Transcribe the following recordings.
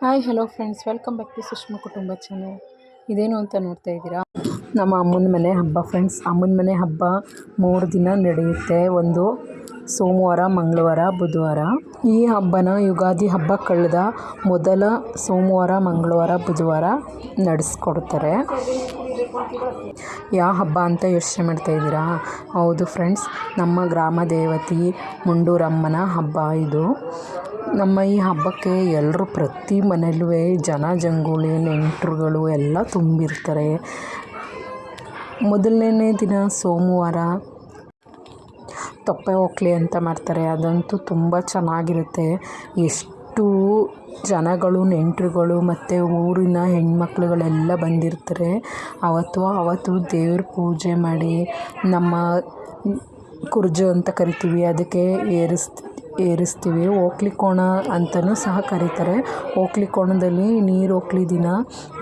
Hi hello friends welcome back to Sushma ಕುಟುಂಬ channel ಇದೇನು ಅಂತ ನೋಡ್ತಾ ಇದ್ದೀರಾ? ನಮ್ಮ ಅಮ್ಮನ ಮನೆ ಹಬ್ಬ ಫ್ರೆಂಡ್ಸ್ ಅಮ್ಮನ ಮನೆ ಹಬ್ಬ ಮೂರು ದಿನ ನಡೆಯುತ್ತೆ. ಒಂದು ಸೋಮವಾರ, ಮಂಗಳವಾರ, ಬುಧವಾರ. ಈ ಹಬ್ಬನ ಯುಗಾದಿ ಹಬ್ಬ ಕಳೆದ ಮೊದಲ ಸೋಮವಾರ, ಮಂಗಳವಾರ, ಬುಧವಾರ ನಡೆಸ್ಕೊಡ್ತಾರೆ. ಯಾವ ಹಬ್ಬ ಅಂತ ಯೋಚನೆ ಮಾಡ್ತಾ ಇದ್ದೀರಾ? ಹೌದು ಫ್ರೆಂಡ್ಸ್ ನಮ್ಮ ಗ್ರಾಮ ದೇವತಿ ಮುಂಡೂರಮ್ಮನ ಹಬ್ಬ ಇದು. ನಮ್ಮ ಈ ಹಬ್ಬಕ್ಕೆ ಎಲ್ಲರೂ ಪ್ರತಿ ಮನೆಯಲ್ಲೂ ಜನ ಜಂಗುಳಿ, ನೆಂಟರುಗಳು ಎಲ್ಲ ತುಂಬಿರ್ತಾರೆ. ಮೊದಲನೇ ದಿನ ಸೋಮವಾರ ತೊಪ್ಪೆ ಹೋಗ್ಲಿ ಅಂತ ಮಾಡ್ತಾರೆ. ಅದಂತೂ ತುಂಬ ಚೆನ್ನಾಗಿರುತ್ತೆ. ಎಷ್ಟು ಜನಗಳು, ನೆಂಟರುಗಳು ಮತ್ತು ಊರಿನ ಹೆಣ್ಮಕ್ಳುಗಳೆಲ್ಲ ಬಂದಿರ್ತಾರೆ. ಅವತ್ತು ಅವತ್ತು ದೇವ್ರ ಪೂಜೆ ಮಾಡಿ ನಮ್ಮ ಕುರ್ಜು ಅಂತ ಕರಿತೀವಿ. ಅದಕ್ಕೆ ಏರಿಸ್ ಏರಿಸ್ತೀವಿ. ಓಕ್ಲಿ ಕೋಣ ಅಂತಲೂ ಸಹ ಕರೀತಾರೆ. ಓಕ್ಲಿ ಕೋಣದಲ್ಲಿ ನೀರು ಓಕ್ಲಿ ದಿನ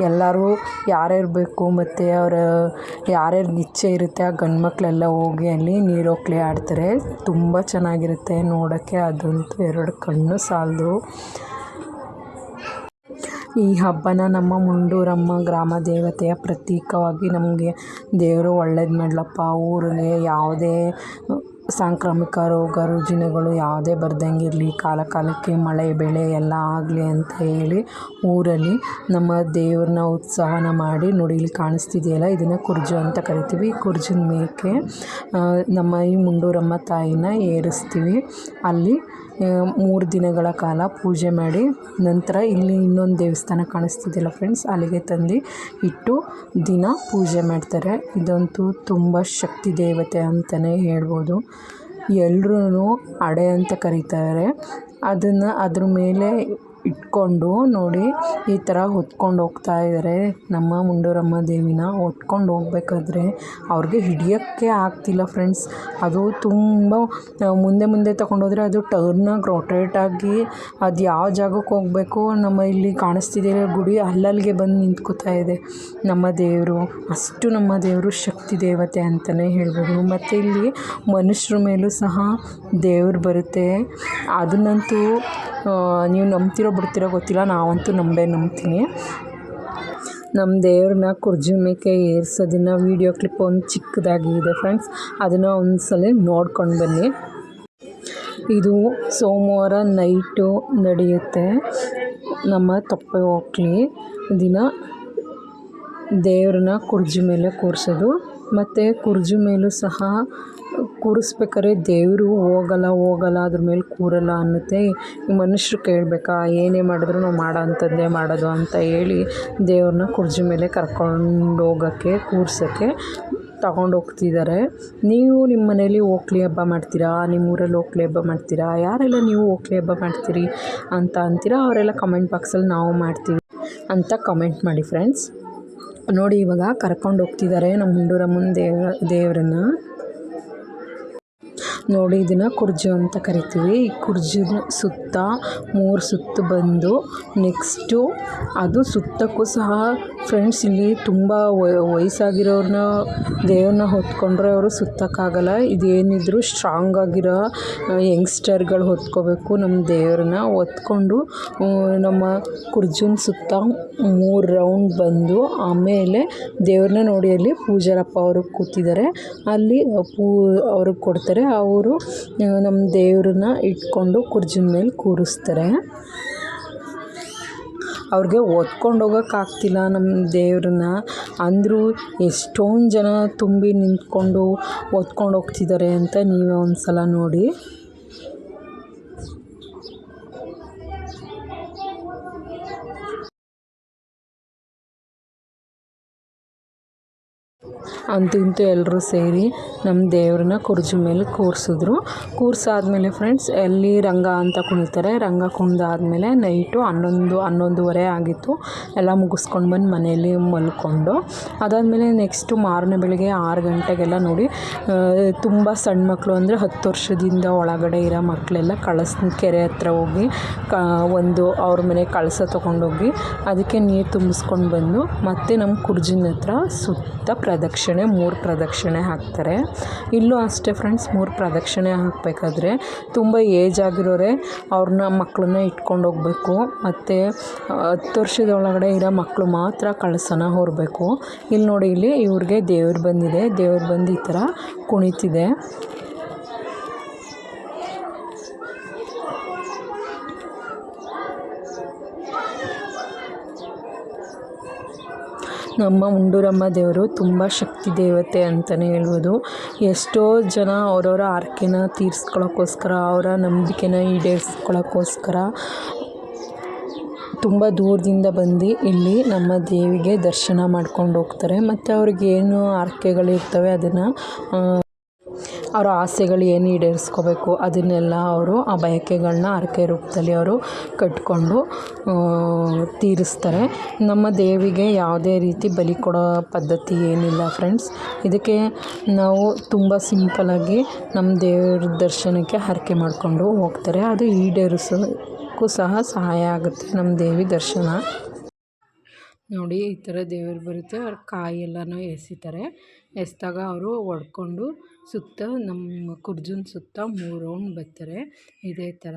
ಎಲ್ಲರೂ ಯಾರ್ಯಾರು ಬೇಕು ಮತ್ತು ಅವರ ಯಾರ್ಯಾರಿಗೆ ಇಚ್ಛೆ ಇರುತ್ತೆ ಆ ಗಂಡು ಮಕ್ಕಳೆಲ್ಲ ಹೋಗಿ ಅಲ್ಲಿ ನೀರು ಓಕ್ಲಿ ಆಡ್ತಾರೆ. ತುಂಬ ಚೆನ್ನಾಗಿರುತ್ತೆ ನೋಡೋಕ್ಕೆ. ಅದಂತೂ ಎರಡು ಕಣ್ಣು ಸಾಲದು. ಈ ಹಬ್ಬನ ನಮ್ಮ ಮುಂಡೂರಮ್ಮ ಗ್ರಾಮ ದೇವತೆಯ ಪ್ರತೀಕವಾಗಿ ನಮಗೆ ದೇವರು ಒಳ್ಳೇದು ಮಾಡಲಪ್ಪ. ಊರಿಗೆ ಯಾವುದೇ ಸಾಂಕ್ರಾಮಿಕ ರೋಗ ರುಜಿನಗಳು ಯಾವುದೇ ಬರ್ದಂಗೆ ಇರಲಿ ಕಾಲ ಕಾಲಕ್ಕೆ ಮಳೆ, ಬೆಳೆ ಎಲ್ಲ ಆಗಲಿ ಅಂತ ಹೇಳಿ ಊರಲ್ಲಿ ನಮ್ಮ ದೇವ್ರನ್ನ ಉತ್ಸವನ ಮಾಡಿ ನೋಡಿ ಇಲ್ಲಿ ಕಾಣಿಸ್ತಿದೆಯಲ್ಲ, ಇದನ್ನು ಕುರ್ಜು ಅಂತ ಕರಿತೀವಿ. ಕುರ್ಜಿನ ಮೇಕೆ ನಮ್ಮ ಈ ಮುಂಡೂರಮ್ಮ ತಾಯಿನ ಏರಿಸ್ತೀವಿ. ಅಲ್ಲಿ ಮೂರು ದಿನಗಳ ಕಾಲ ಪೂಜೆ ಮಾಡಿ ನಂತರ ಇಲ್ಲಿ ಇನ್ನೊಂದು ದೇವಸ್ಥಾನ ಕಾಣಿಸ್ತಿದೆಯಲ್ಲ ಫ್ರೆಂಡ್ಸ್ ಅಲ್ಲಿಗೆ ತಂದು ಇಟ್ಟು ದಿನ ಪೂಜೆ ಮಾಡ್ತಾರೆ. ಇದಂತೂ ತುಂಬ ಶಕ್ತಿ ದೇವತೆ ಅಂತಲೇ ಹೇಳ್ಬೋದು. ಎಲ್ರೂ ಅಡೆ ಅಂತ ಕರೀತಾರೆ. ಅದನ್ನು ಅದ್ರ ಮೇಲೆ ಇಟ್ಕೊಂಡು ನೋಡಿ ಈ ಥರ ಹೊತ್ಕೊಂಡು ಹೋಗ್ತಾ ಇದ್ದಾರೆ. ನಮ್ಮ ಮುಂಡೂರಮ್ಮ ದೇವಿನ ಹೊತ್ಕೊಂಡು ಹೋಗ್ಬೇಕಾದ್ರೆ ಅವ್ರಿಗೆ ಹಿಡಿಯೋಕ್ಕೆ ಆಗ್ತಿಲ್ಲ ಫ್ರೆಂಡ್ಸ್ ಅದು ತುಂಬ ಮುಂದೆ ಮುಂದೆ ತಗೊಂಡೋದ್ರೆ ಅದು ಟರ್ನಾಗಿ ರೊಟೇಟ್ ಆಗಿ ಅದು ಯಾವ ಜಾಗಕ್ಕೆ ಹೋಗಬೇಕು ನಮ್ಮ ಇಲ್ಲಿ ಕಾಣಿಸ್ತಿದೆ ಗುಡಿ ಅಲ್ಲಲ್ಲಿಗೆ ಬಂದು ನಿಂತ್ಕೋತಾ ಇದೆ. ನಮ್ಮ ದೇವರು, ಅಷ್ಟು ನಮ್ಮ ದೇವರು ಶಕ್ತಿ ದೇವತೆ ಅಂತಲೇ ಹೇಳ್ಬೋದು. ಮತ್ತು ಇಲ್ಲಿ ಮನುಷ್ಯರ ಮೇಲೂ ಸಹ ದೇವ್ರು ಬರುತ್ತೆ. ಅದನ್ನಂತೂ ನೀವು ನಂಬ್ತಿರೋ ಬಿಡ್ತಿರೋ ಗೊತ್ತಿಲ್ಲ, ನಾವಂತೂ ನಂಬೇ ನಂಬ್ತೀನಿ. ನಮ್ಮ ದೇವ್ರನ್ನ ಕುರ್ಜಿ ಮೇಕೆ ಏರ್ಸೋದನ್ನ ವೀಡಿಯೋ ಕ್ಲಿಪ್ ಒಂದು ಚಿಕ್ಕದಾಗಿ ಇದೆ ಫ್ರೆಂಡ್ಸ್. ಅದನ್ನು ಒಂದು ಸಲ ನೋಡ್ಕೊಂಡು ಬನ್ನಿ. ಇದು ಸೋಮವಾರ ನೈಟು ನಡೆಯುತ್ತೆ. ನಮ್ಮ ತಪ್ಪೆ ಹೋಗ್ಲಿ. ದಿನ ದೇವ್ರನ್ನ ಕುರ್ಜಿ ಮೇಲೆ ಕೂರಿಸೋದು. ಮತ್ತು ಕುರ್ಜಿ ಮೇಲೂ ಸಹ ಕೂರಿಸ್ಬೇಕಾದ್ರೆ ದೇವರು ಹೋಗಲ್ಲ ಹೋಗಲ್ಲ, ಅದ್ರ ಮೇಲೆ ಕೂರಲ್ಲ ಅನ್ನುತ್ತೆ. ಮನುಷ್ಯರು ಕೇಳಬೇಕಾ, ಏನೇ ಮಾಡಿದ್ರು ನಾವು ಮಾಡೋ ಅಂಥದ್ದೇ ಮಾಡೋದು ಅಂತ ಹೇಳಿ ದೇವ್ರನ್ನ ಕುರ್ಜಿ ಮೇಲೆ ಕರ್ಕೊಂಡು ಹೋಗೋಕ್ಕೆ, ಕೂರ್ಸೋಕ್ಕೆ ತಗೊಂಡು ಹೋಗ್ತಿದ್ದಾರೆ. ನೀವು ನಿಮ್ಮ ಮನೇಲಿ ಓಕ್ಲಿ ಹಬ್ಬ ಮಾಡ್ತೀರಾ? ನಿಮ್ಮ ಊರಲ್ಲಿ ಓಕ್ಲಿ ಹಬ್ಬ ಮಾಡ್ತೀರಾ? ಯಾರೆಲ್ಲ ನೀವು ಓಕ್ಲಿ ಹಬ್ಬ ಮಾಡ್ತೀರಿ ಅಂತ ಅಂತೀರಾ, ಅವರೆಲ್ಲ ಕಮೆಂಟ್ ಬಾಕ್ಸಲ್ಲಿ ನಾವು ಮಾಡ್ತೀವಿ ಅಂತ ಕಮೆಂಟ್ ಮಾಡಿ ಫ್ರೆಂಡ್ಸ್ ನೋಡಿ ಇವಾಗ ಕರ್ಕೊಂಡು ಹೋಗ್ತಿದ್ದಾರೆ ನಮ್ಮ ಮುಂಡೂರಮ್ಮನ ದೇವ ದೇವರನ್ನ. ನೋಡಿ ಇದನ್ನು ಕುರ್ಜು ಅಂತ ಕರಿತೀವಿ. ಈ ಕುರ್ಜಿನ ಸುತ್ತ ಮೂರು ಸುತ್ತು ಬಂದು ನೆಕ್ಸ್ಟು ಅದು ಸುತ್ತಕ್ಕೂ ಸಹ ಫ್ರೆಂಡ್ಸ್ ಇಲ್ಲಿ ತುಂಬ ವಯಸ್ಸಾಗಿರೋರನ್ನ ದೇವ್ರನ್ನ ಹೊತ್ಕೊಂಡ್ರೆ ಅವರು ಸುತ್ತಕ್ಕಾಗಲ್ಲ. ಇದೇನಿದ್ರು ಸ್ಟ್ರಾಂಗ್ ಆಗಿರೋ ಯಂಗ್ಸ್ಟರ್ಗಳು ಹೊತ್ಕೋಬೇಕು. ನಮ್ಮ ದೇವ್ರನ್ನ ಹೊತ್ಕೊಂಡು ನಮ್ಮ ಕುರ್ಜುನ ಸುತ್ತ ಮೂರು ರೌಂಡ್ ಬಂದು ಆಮೇಲೆ ದೇವ್ರನ್ನ ನೋಡಿ ಅಲ್ಲಿ ಪೂಜಾರಪ್ಪ ಅವರು ಕೂತಿದ್ದಾರೆ. ಅಲ್ಲಿ ಪೂ, ಅವ್ರಿಗೆ ಕೊಡ್ತಾರೆ. ಅವರು ನಮ್ಮ ದೇವ್ರನ್ನ ಇಟ್ಕೊಂಡು ಕುರ್ಜಿನ ಮೇಲೆ ಕೂರಿಸ್ತಾರೆ. ಅವ್ರಿಗೆ ಓದ್ಕೊಂಡು ಹೋಗೋಕ್ಕಾಗ್ತಿಲ್ಲ ನಮ್ಮ ದೇವ್ರನ್ನ. ಅಂದರೂ ಎಷ್ಟೊಂದು ಜನ ತುಂಬಿ ನಿಂತ್ಕೊಂಡು ಹೊತ್ಕೊಂಡು ಹೋಗ್ತಿದ್ದಾರೆ ಅಂತ ನೀವೇ ಒಂದು ಸಲ ನೋಡಿ. ಅಂತೂ ಎಲ್ಲರೂ ಸೇರಿ ನಮ್ಮ ದೇವ್ರನ್ನ ಕುರ್ಜಿ ಮೇಲೆ ಕೂರಿಸಿದ್ರು. ಕೂರ್ಸಾದ್ಮೇಲೆ ಫ್ರೆಂಡ್ಸ್ ಅಲ್ಲಿ ರಂಗ ಅಂತ ಕುಣಿತಾರೆ, ರಂಗ ಕುಣಿದಾದ್ಮೇಲೆ ನೈಟು ಹನ್ನೊಂದು, ಹನ್ನೊಂದುವರೆ ಆಗಿತ್ತು. ಎಲ್ಲ ಮುಗಿಸ್ಕೊಂಡು ಬಂದು ಮನೆಯಲ್ಲಿ ಮಲ್ಕೊಂಡು. ಅದಾದಮೇಲೆ ನೆಕ್ಸ್ಟು ಮಾರನೇ ಬೆಳಗ್ಗೆ ಆರು ಗಂಟೆಗೆಲ್ಲ ನೋಡಿ ತುಂಬ ಸಣ್ಣ ಮಕ್ಕಳು ಅಂದರೆ ಹತ್ತು ವರ್ಷದಿಂದ ಒಳಗಡೆ ಇರೋ ಮಕ್ಕಳೆಲ್ಲ ಕಳಿಸ್, ಕೆರೆ ಹತ್ರ ಹೋಗಿ, ಕ, ಒಂದು ಅವ್ರ ಮನೆ ಕಳಸ ತೊಗೊಂಡೋಗಿ, ಅದಕ್ಕೆ ನೀರು ತುಂಬಿಸ್ಕೊಂಡು ಬಂದು ಮತ್ತೆ ನಮ್ಮ ಕುರ್ಜಿನ ಹತ್ರ ಸುತ್ತ ಪ್ರದಕ್ಷಿಣೆ ಪ್ರದಕ್ಷಿಣೆ, ಮೂರು ಪ್ರದಕ್ಷಿಣೆ ಹಾಕ್ತಾರೆ. ಇಲ್ಲೂ ಅಷ್ಟೇ ಫ್ರೆಂಡ್ಸ್ ಮೂರು ಪ್ರದಕ್ಷಿಣೆ ಹಾಕಬೇಕಾದ್ರೆ ತುಂಬ ಏಜ್ ಆಗಿರೋರೆ ಅವ್ರನ್ನ ಮಕ್ಕಳನ್ನ ಇಟ್ಕೊಂಡು ಹೋಗಬೇಕು. ಮತ್ತು ಹತ್ತು ವರ್ಷದೊಳಗಡೆ ಇರೋ ಮಕ್ಕಳು ಮಾತ್ರ ಕಳಸನ ಹೊರಬೇಕು. ಇಲ್ಲಿ ನೋಡಿ ಇಲ್ಲಿ ಇವ್ರಿಗೆ ದೇವ್ರು ಬಂದಿದೆ. ದೇವ್ರು ಬಂದು ಈ ಥರ ಕುಣಿತಿದೆ. ನಮ್ಮ ಉಂಡೂರಮ್ಮ ದೇವರು ತುಂಬ ಶಕ್ತಿ ದೇವತೆ ಅಂತಲೇ ಹೇಳ್ಬೋದು. ಎಷ್ಟೋ ಜನ ಅವರವರ ಹರ್ಕೆನ ತೀರಿಸ್ಕೊಳ್ಳೋಕ್ಕೋಸ್ಕರ ಅವರ ನಂಬಿಕೆನ ಈಡೇರಿಸ್ಕೊಳ್ಳೋಕ್ಕೋಸ್ಕರ ತುಂಬ ದೂರದಿಂದ ಬಂದು ಇಲ್ಲಿ ನಮ್ಮ ದೇವಿಗೆ ದರ್ಶನ ಮಾಡ್ಕೊಂಡು ಹೋಗ್ತಾರೆ. ಮತ್ತು ಅವ್ರಿಗೇನು ಹರ್ಕೆಗಳಿರ್ತವೆ ಅದನ್ನು ಅವರ ಆಸೆಗಳು ಏನು ಈಡೇರಿಸ್ಕೋಬೇಕು ಅದನ್ನೆಲ್ಲ ಅವರು ಆ ಬಯಕೆಗಳನ್ನ ಹರಕೆ ರೂಪದಲ್ಲಿ ಅವರು ಕಟ್ಟಿಕೊಂಡು ತೀರಿಸ್ತಾರೆ. ನಮ್ಮ ದೇವಿಗೆ ಯಾವುದೇ ರೀತಿ ಬಲಿ ಕೊಡೋ ಪದ್ಧತಿ ಏನಿಲ್ಲ ಫ್ರೆಂಡ್ಸ್ ಇದಕ್ಕೆ ನಾವು ತುಂಬ ಸಿಂಪಲಾಗಿ ನಮ್ಮ ದೇವರ ದರ್ಶನಕ್ಕೆ ಹರಕೆ ಮಾಡಿಕೊಂಡು ಹೋಗ್ತಾರೆ. ಅದು ಈಡೇರಿಸೋಕ್ಕೂ ಸಹ ಸಹಾಯ ಆಗುತ್ತೆ ನಮ್ಮ ದೇವಿ ದರ್ಶನ. ನೋಡಿ, ಈ ಥರ ದೇವರು ಬರುತ್ತೆ. ಅವ್ರ ಕಾಯಿ ಎಲ್ಲನೂ ಎಸಿತಾರೆ. ಎಸ್ದಾಗ ಅವರು ಹೊಡ್ಕೊಂಡು ಸುತ್ತ ನಮ್ಮ ಕುರ್ಜನ್ ಸುತ್ತ ಮೂರು ರೌಂಡ್ ಬರ್ತಾರೆ ಇದೇ ಥರ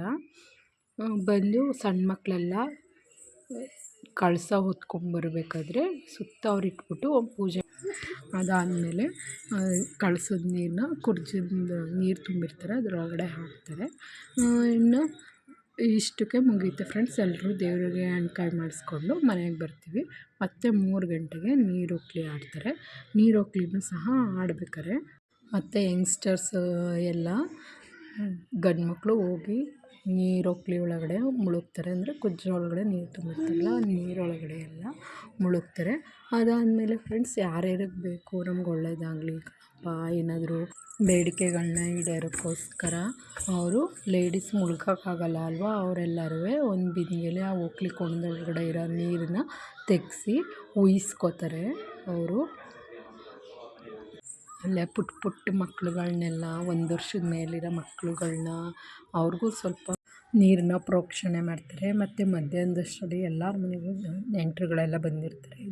ಬಂದು ಸಣ್ಣ ಮಕ್ಕಳೆಲ್ಲ ಕಳಸ ಹೊತ್ಕೊಂಬರ್ಬೇಕಾದ್ರೆ ಸುತ್ತ ಅವ್ರು ಇಟ್ಬಿಟ್ಟು ಪೂಜೆ ಅದಾದಮೇಲೆ ಕಳಸದ ನೀರನ್ನ ಕುರ್ಜಿಂದ ನೀರು ತುಂಬಿರ್ತಾರೆ, ಅದರೊಳಗಡೆ ಹಾಕ್ತಾರೆ. ಇನ್ನು ಇಷ್ಟಕ್ಕೆ ಮುಗೀತೆ ಫ್ರೆಂಡ್ಸ್ ಎಲ್ಲರೂ ದೇವರಿಗೆ ಹಣ್ಕಾಯಿ ಮಾಡಿಸ್ಕೊಂಡು ಮನೆಗೆ ಬರ್ತೀವಿ. ಮತ್ತು ಮೂರು ಗಂಟೆಗೆ ನೀರೊಕ್ಲಿ ಆಡ್ತಾರೆ. ನೀರೊಕ್ಲಿನೂ ಸಹ ಆಡ್ಬೇಕಾರೆ. ಮತ್ತು ಯಂಗ್ಸ್ಟರ್ಸ್ ಎಲ್ಲ ಗಂಡು ಮಕ್ಕಳು ಹೋಗಿ ನೀರೊಕ್ಲಿ ಒಳಗಡೆ ಮುಳುಗ್ತಾರೆ. ಅಂದರೆ ಕುಜ್ರ ಒಳಗಡೆ ನೀರು ತುಂಬಿರ್ತಾರಲ್ಲ ನೀರೊಳಗಡೆ ಎಲ್ಲ ಮುಳುಗ್ತಾರೆ. ಅದಾದಮೇಲೆ ಫ್ರೆಂಡ್ಸ್ ಯಾರ್ಯಾರಿಗೆ ಬೇಕು, ನಮ್ಗೆ ಒಳ್ಳೆಯದಾಗಲಿ ಅಪ್ಪ ಏನಾದರೂ ಬೇಡಿಕೆಗಳನ್ನ ಈಡೇರೋಕ್ಕೋಸ್ಕರ ಅವರು ಲೇಡೀಸ್ ಮುಳುಗೋಕ್ಕಾಗಲ್ಲ ಅಲ್ವಾ? ಅವರೆಲ್ಲರೂ ಒಂದು ಬಿಂದಿಗೆಲಿ ಆ ಓಕ್ಲಿ ಕೊಂಡದೊಳಗಡೆ ಇರೋ ನೀರನ್ನ ತೆಗೆಸಿ ಉಯಿಸ್ಕೋತಾರೆ. ಅವರು ಅಲ್ಲೇ ಪುಟ್ಟ ಪುಟ್ಟ ಮಕ್ಳುಗಳ್ನೆಲ್ಲ ಒಂದು ವರ್ಷದ ಮೇಲಿರೋ ಮಕ್ಳುಗಳನ್ನ ಅವ್ರಿಗೂ ಸ್ವಲ್ಪ ನೀರನ್ನ ಪ್ರೋಕ್ಷಣೆ ಮಾಡ್ತಾರೆ. ಮತ್ತು ಮಧ್ಯಾಹ್ನದಷ್ಟರಲ್ಲಿ ಎಲ್ಲರ ಮನೆಗೂ ನೆಂಟರುಗಳೆಲ್ಲ ಬಂದಿರ್ತಾರೆ.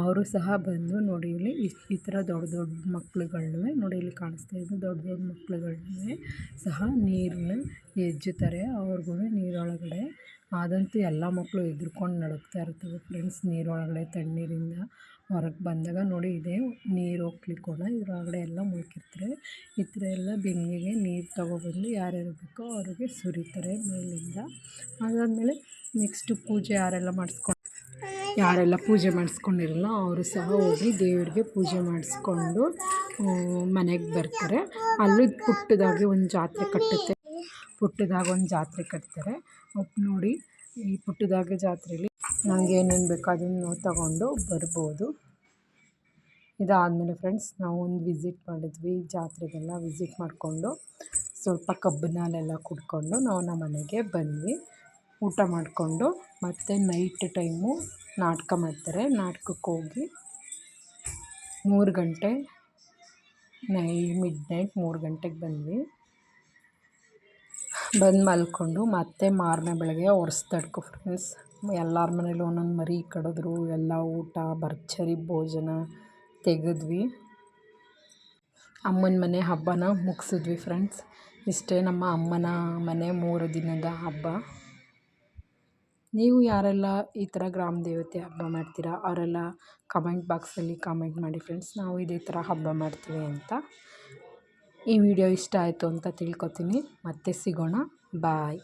ಅವರು ಸಹ ಬಂದು ನೋಡಿ ಇಲ್ಲಿ ಈ ಥರ ದೊಡ್ಡ ದೊಡ್ಡ ಮಕ್ಳುಗಳ್ನೂ ನೋಡಿ ಇಲ್ಲಿ ಕಾಣಿಸ್ತಾ ಇದ್ದು ದೊಡ್ಡ ದೊಡ್ಡ ಮಕ್ಳುಗಳನ್ನೂ ಸಹ ನೀರನ್ನ ಎಜ್ಜುತ್ತಾರೆ ಅವ್ರಿಗೂ ನೀರೊಳಗಡೆ ಆದಂತೂ ಎಲ್ಲ ಮಕ್ಕಳು ಹೆದ್ರುಕೊಂಡು ನಡುಗ್ತಾ ಇರ್ತವೆ. ಫ್ರೆಂಡ್ಸ್, ನೀರೊಳಗಡೆ ತಣ್ಣೀರಿಂದ ಹೊರಗೆ ಬಂದಾಗ ನೋಡಿ ಇದೆ, ನೀರು ಹೋಗ್ಲಿಕ್ಕೋಣ ಇದರೊಳಗಡೆ ಎಲ್ಲ ಮುಳುಗಿರ್ತಾರೆ ಈ ಥರ ಎಲ್ಲ ಬಿಂದಿಗೆಗೆ ನೀರು ತಗೊಬಂದು ಯಾರ್ಯಾರು ಬೇಕೋ ಅವರಿಗೆ ಸುರಿತಾರೆ ಮೇಲಿಂದ. ಅದಾದಮೇಲೆ ನೆಕ್ಸ್ಟು ಪೂಜೆ ಯಾರೆಲ್ಲ ಮಾಡಿಸ್ಕೊಂಡು ಯಾರೆಲ್ಲ ಪೂಜೆ ಮಾಡಿಸ್ಕೊಂಡಿರಲ್ಲ, ಅವರು ಸಹ ಹೋಗಿ ದೇವರಿಗೆ ಪೂಜೆ ಮಾಡಿಸ್ಕೊಂಡು ಮನೆಗೆ ಬರ್ತಾರೆ. ಅಲ್ಲೂ ಪುಟ್ಟದಾಗಿ ಒಂದು ಜಾತ್ರೆ ಕಟ್ಟುತ್ತೆ. ಪುಟ್ಟದಾಗಿ ಒಂದು ಜಾತ್ರೆ ಕಟ್ತಾರೆ. ನೋಡಿ ಈ ಪುಟ್ಟದಾಗೆ ಜಾತ್ರೆಯಲ್ಲಿ ನನಗೆ ಏನೇನು ಬೇಕೋ ಅದನ್ನು ತಗೊಂಡು ಬರ್ಬೋದು. ಇದಾದಮೇಲೆ ಫ್ರೆಂಡ್ಸ್ ನಾವು ಒಂದು ವಿಸಿಟ್ ಮಾಡಿದ್ವಿ, ಜಾತ್ರೆಗೆಲ್ಲ ವಿಸಿಟ್ ಮಾಡಿಕೊಂಡು ಸ್ವಲ್ಪ ಕಬ್ಬಿನಲ್ಲೆಲ್ಲ ಕುಡ್ಕೊಂಡು ನಾವು ನಮ್ಮ ಮನೆಗೆ ಬಂದ್ವಿ. ಊಟ ಮಾಡಿಕೊಂಡು ಮತ್ತು ನೈಟ್ ಟೈಮು ನಾಟಕ ಮಾಡ್ತಾರೆ. ನಾಟಕಕ್ಕೆ ಹೋಗಿ ಮೂರು ಗಂಟೆ ನೈ ಮಿಡ್ ನೈಟ್ ಮೂರು ಗಂಟೆಗೆ ಬಂದ್ವಿ. ಬಂದು ಮಲ್ಕೊಂಡು ಮತ್ತೆ ಮಾರನೇ ಬೆಳಗ್ಗೆ ಒರೆಸ್ದಡ್ಕು ಫ್ರೆಂಡ್ಸ್ ಎಲ್ಲರ ಮನೇಲಿ ಒಂದೊಂದು ಮರಿ ಕಡಿದ್ರು, ಎಲ್ಲ ಊಟ ಭರ್ಚರಿ ಭೋಜನ ತೆಗೆದ್ವಿ. ಅಮ್ಮನ ಮನೆ ಹಬ್ಬನ ಮುಗಿಸಿದ್ವಿ ಫ್ರೆಂಡ್ಸ್ ಇಷ್ಟೇ ನಮ್ಮ ಅಮ್ಮನ ಮನೆ ಮೂರು ದಿನದ ಹಬ್ಬ. ನೀವು ಯಾರೆಲ್ಲ ಈ ಥರ ಗ್ರಾಮ ದೇವತೆ ಹಬ್ಬ ಮಾಡ್ತೀರಾ, ಅವರೆಲ್ಲ ಕಮೆಂಟ್ ಬಾಕ್ಸಲ್ಲಿ ಕಾಮೆಂಟ್ ಮಾಡಿ ಫ್ರೆಂಡ್ಸ್ ನಾವು ಇದೇ ಥರ ಹಬ್ಬ ಮಾಡ್ತೀವಿ ಅಂತ. ಈ ವಿಡಿಯೋ ಇಷ್ಟ ಆಯಿತು ಅಂತ ತಿಳ್ಕೊತೀನಿ. ಮತ್ತೆ ಸಿಗೋಣ. ಬಾಯ್.